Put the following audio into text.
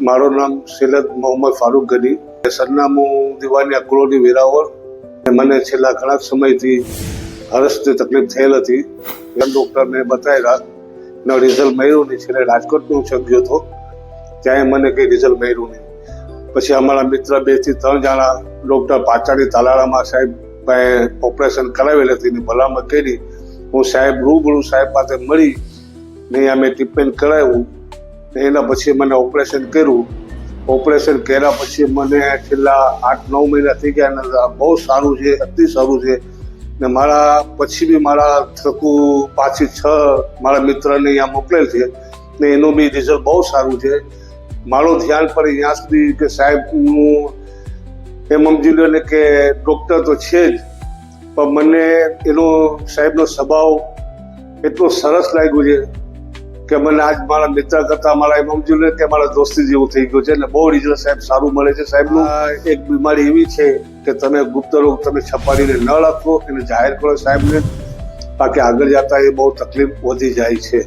મારું નામ સિલત મોહમ્મદ ફારૂક ગની. સરનામું દિવાનિયા કોલોની વેરાવળ. મને છેલ્લા ઘણા સમયથી હરસની તકલીફ થયેલ હતી. ડૉક્ટરને બતાવ્યા એનો રિઝલ્ટ મળ્યું નહીં. છેલ્લે રાજકોટનું હું ગયો હતો. ત્યાં મને કંઈ રિઝલ્ટ મળ્યું નહીં. પછી અમારા મિત્ર બેથી ત્રણ જણા ડૉક્ટર પાચાડી તાલાળામાં સાહેબ પાસે ઓપરેશન કરાવેલ હતી ને ભલામણ કરી. હું સાહેબ રૂબરૂ સાહેબ પાસે મળી ને અમે ટ્રીટમેન્ટ કરાવ્યું. એના પછી મને ઓપરેશન કર્યું. ઓપરેશન કર્યા પછી મને છેલ્લા આઠ, નવ મહિના થઈ ગયા અને બહુ સારું છે, અતિ સારું છે. ને મારા પછી બી મારા થકું પાછી છ મારા મિત્રને અહીંયા મોકલેલ છે. ને એનું બી રિઝલ્ટ બહુ સારું છે. મારું ધ્યાન પડે અહીંયા સુધી કે સાહેબનું એમ સમજી લો ને કે ડૉક્ટર તો છે જ, પણ મને એનો સાહેબનો સ્વભાવ એટલો સરસ લાગ્યો છે. કે મને આજ મારા મિત્ર કરતા મારા સમજી કે મારા દોસ્તી જેવું થઈ ગયું છે. અને બહુ રિઝલ્ટ સાહેબ સારું મળે છે સાહેબનું. એક બીમારી એવી છે કે તમે ગુપ્ત રોગ તમે છપાડીને ન રાખો એને જાહેર કરો સાહેબને. બાકી આગળ જતા એ બહુ તકલીફ વધી જાય છે.